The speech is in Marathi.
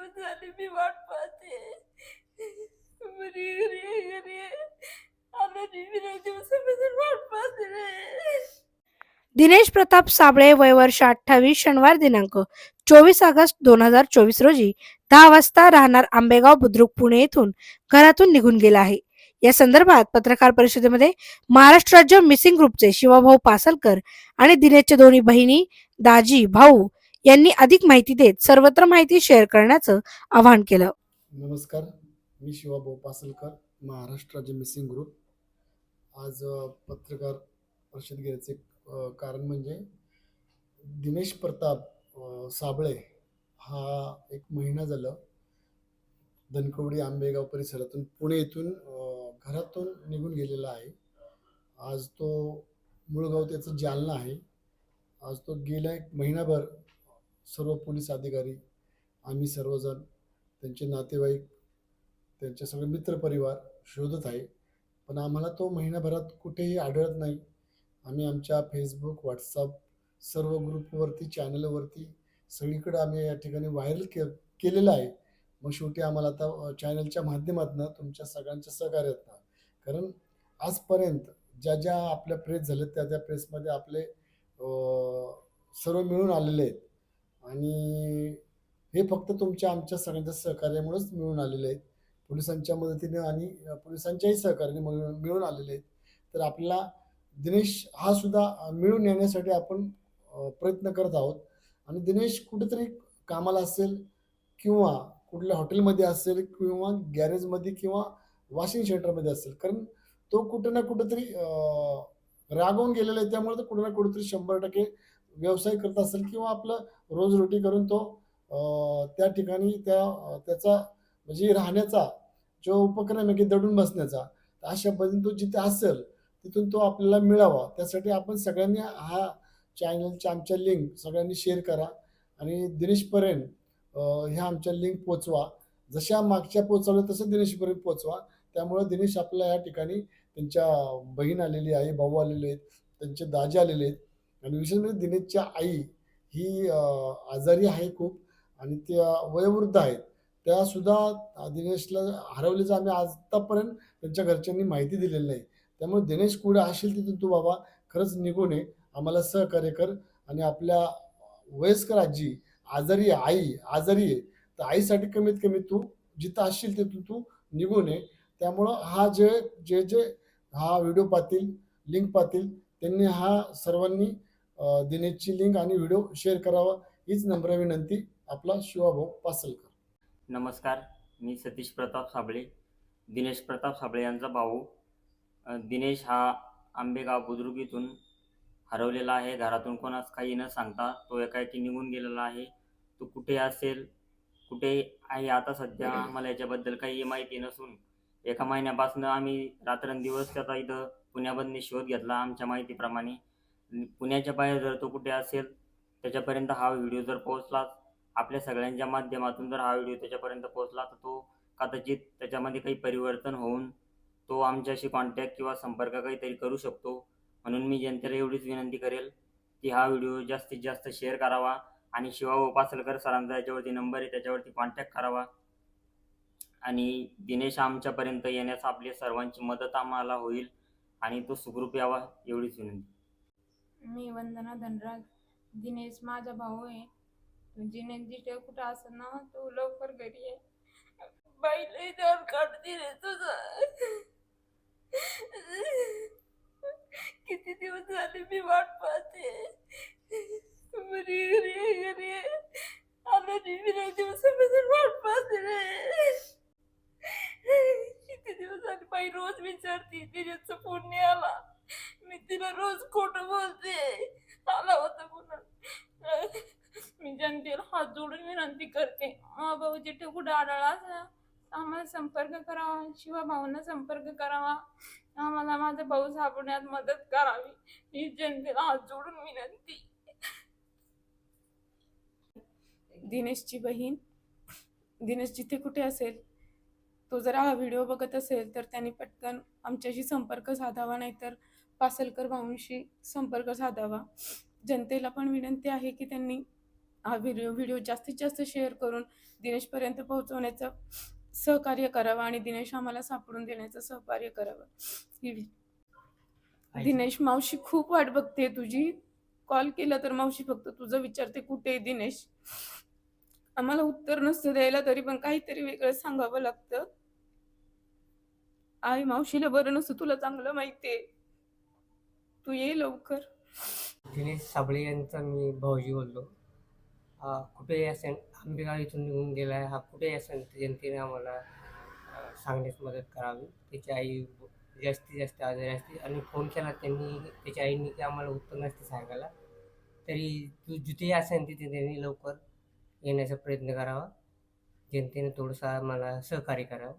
दिवस झाले मी वाट पाहते. वाट दिनेश प्रताप साबळे वयवर्ष अठ्ठावीस शनिवार दिनांक चोवीस ऑगस्ट दोन हजार चोवीस रोजी दहा वाजता राहणार आंबेगाव बुद्रुक पुणे येथून घरातून निघून गेला आहे. या संदर्भात पत्रकार परिषदेमध्ये महाराष्ट्र राज्य मिसिंग ग्रुपचे शिवाभाऊ पासलकर आणि दिनेशच्या दोन्ही बहिणी दाजी भाऊ यांनी अधिक माहिती देत सर्वत्र माहिती शेअर करण्याचं आवाहन केलं. नमस्कार मी शिवा पासलकर महाराष्ट्र राज्य मिसिंग ग्रुप आज पत्रकार परिषद घेण्याचे कारण म्हणजे दिनेश प्रताप साबळे हा एक महिना झालं धनकवडी आंबेगाव परिसरातून पुणे येथून घरातून निघून गेलेला आहे. आज तो मुळगाव त्याचं जालना आहे. आज तो गेल्या एक महिनाभर सर्व पोलीस अधिकारी आम्ही सर्वजण त्यांचे नातेवाईक त्यांचे सगळे मित्रपरिवार शोधत आहे. पण आम्हाला तो महिनाभरात कुठेही आढळत नाही. आम्ही आमच्या फेसबुक व्हॉट्सअप सर्व ग्रुपवरती चॅनलवरती सगळीकडे आम्ही या ठिकाणी व्हायरल के केलेलं आहे. मग शेवटी आम्हाला आता चॅनलच्या माध्यमातून तुमच्या सगळ्यांच्या सहकार्यातनं कारण आजपर्यंत ज्या ज्या आपल्या प्रेस झाल्या त्या त्या प्रेसमध्ये आपले सर्व मिळून आलेले आहेत. आणि हे फक्त तुमच्या आमच्या सगळ्यांच्या सहकार्यामुळेच मिळून आलेले आहेत. पोलिसांच्या मदतीने आणि पोलिसांच्याही सहकार्याने मिळून मिळून आलेले आहेत. तर आपल्याला दिनेश हा सुद्धा मिळून येण्यासाठी आपण प्रयत्न करत आहोत. आणि दिनेश कुठेतरी कामाला असेल किंवा कुठल्या हॉटेलमध्ये असेल किंवा गॅरेजमध्ये किंवा वॉशिंग सेंटरमध्ये असेल कारण तो कुठं ना कुठेतरी रागवून गेलेला आहे. त्यामुळे तो कुठं ना कुठेतरी शंभर टक्के व्यवसाय करत असेल किंवा आपलं रोजरोटी करून तो त्या ठिकाणी त्या त्याचा म्हणजे राहण्याचा जो उपक्रम आहे की दडून बसण्याचा तर अशा पद्धतीने तो जिथे असेल तिथून तो आपल्याला मिळावा. त्यासाठी आपण सगळ्यांनी हा चॅनलच्या आमच्या लिंक सगळ्यांनी शेअर करा आणि दिनेशपर्यंत ह्या आमच्या लिंक पोचवा. जशा मागच्या पोचवल्या तसं दिनेशपर्यंत पोचवा. त्यामुळे दिनेश आपल्या या ठिकाणी त्यांच्या बहीण आलेली आहे भाऊ आलेले आहेत त्यांचे दाजे आलेले आहेत. आणि विशेष म्हणजे दिनेशच्या आई ही आजारी आहे खूप आणि त्या वयोवृद्ध आहेत. त्या सुद्धा दिनेशला हरवल्याचं आम्ही आतापर्यंत त्यांच्या घरच्यांनी माहिती दिलेली नाही. त्यामुळे दिनेश कुठे असेल तिथून तू बाबा खरंच निघून ये आम्हाला सहकार्य कर आणि आपल्या वयस्कर आजी आजारी आहे आई आजारी आहे तर आईसाठी कमीत कमी तू जिथं असशील तिथून तू निघून ये त्यामुळं हा जे जे जे हा व्हिडिओ पाहतील लिंक पाहतील त्यांनी हा सर्वांनी दिनेशची लिंक आणि व्हिडिओ शेअर करावा हीच नम्र विनंती. आपला शिवाभाऊ पासलकर. नमस्कार मी सतीश प्रताप साबळे. दिनेश प्रताप साबळे यांचा भाऊ. दिनेश हा आंबेगाव बुद्रुक इथून हरवलेला आहे. घरातून कोणास काही न सांगता तो एकाएकी निघून गेलेला आहे. तो कुठे असेल कुठे आहे आता सध्या आम्हाला याच्याबद्दल काही माहिती नसून एका महिन्यापासून आम्ही रात्रंदिवस त्याचा इथं पुण्यामधने शोध घेतला आमच्या माहितीप्रमाणे. पुण्याच्या बाहेर जर तो कुठे असेल त्याच्यापर्यंत हा व्हिडिओ जर पोहोचला आपल्या सगळ्यांच्या माध्यमातून जर हा व्हिडिओ त्याच्यापर्यंत पोहोचला तर तो कदाचित त्याच्यामध्ये काही परिवर्तन होऊन तो आमच्याशी कॉन्टॅक्ट किंवा संपर्क काहीतरी करू शकतो. म्हणून मी जनतेला एवढीच विनंती करेल की हा व्हिडिओ जास्तीत जास्त शेअर करावा आणि शिवा उपासलकर सरांचा याच्यावरती नंबर आहे त्याच्यावरती कॉन्टॅक्ट करावा. आणि दिनेश आमच्यापर्यंत येण्यास आपली सर्वांची मदत आम्हाला होईल आणि तो सुखरूप यावा एवढीच विनंती. मी वंदना धनराज. दिनेश माझा भाऊ आहे. दिनेश जिथे कुठं असं ना तो लवकर घरी आहे बाईला जाऊन काढते रे तुझा. किती दिवस झाले मी वाट पाहते. घरी घरी घरी. आलो नाही मी लई दिवसापासून वाट पाहते रे. किती दिवस झाले बाई रोज विचारते दिनेशचा फोन नाही आला. मी तिला रोज खोटं बोलते. आला होता म्हणून. मी जनतेला हात जोडून विनंती करते. हा भाऊ जिथे कुठे आढळला आम्हाला संपर्क करावा. शिवा भाऊंना संपर्क करावा. आम्हाला माझा भाऊ सापडण्यात मदत करावी. मी जनतेला हात जोडून विनंती. दिनेशची बहीण. दिनेश जिथे कुठे असेल तो जर हा व्हिडिओ बघत असेल तर त्यांनी पटकन आमच्याशी संपर्क साधावा नाहीतर पासलकर भाऊंशी संपर्क साधावा. जनतेला पण विनंती आहे की त्यांनी हा व्हिडिओ व्हिडिओ जास्तीत जास्त शेअर करून दिनेशपर्यंत पोहोचवण्याचं सहकार्य करावं आणि दिनेश आम्हाला सापडून देण्याचं सहकार्य करावं. दिनेश मावशी खूप वाट बघते तुझी. कॉल केला तर मावशी फक्त तुझं विचारते कुठे दिनेश? आम्हाला उत्तर नसतं द्यायला तरी पण काहीतरी वेगळं सांगावं लागतं. आई मावशीला बरं नसतं तुला चांगलं माहितीये. तू ये लवकर. दिनेश साबळे यांचा मी भाऊजी बोललो. हा कुठेही असेल आंबेगाव इथून निघून गेला आहे हा कुठेही असेल जनतेने आम्हाला अ, सांगण्यास मदत करावी? त्याची आई जास्तीत जास्त आजारी असते आणि फोन केला त्यांनी त्याच्या आईने की आम्हाला उत्तर नसते सांगायला. तरी तू जिथेही असेल तिथे त्यांनी लवकर येण्याचा प्रयत्न करावा. जनतेने थोडंसं आम्हाला सहकार्य करावं.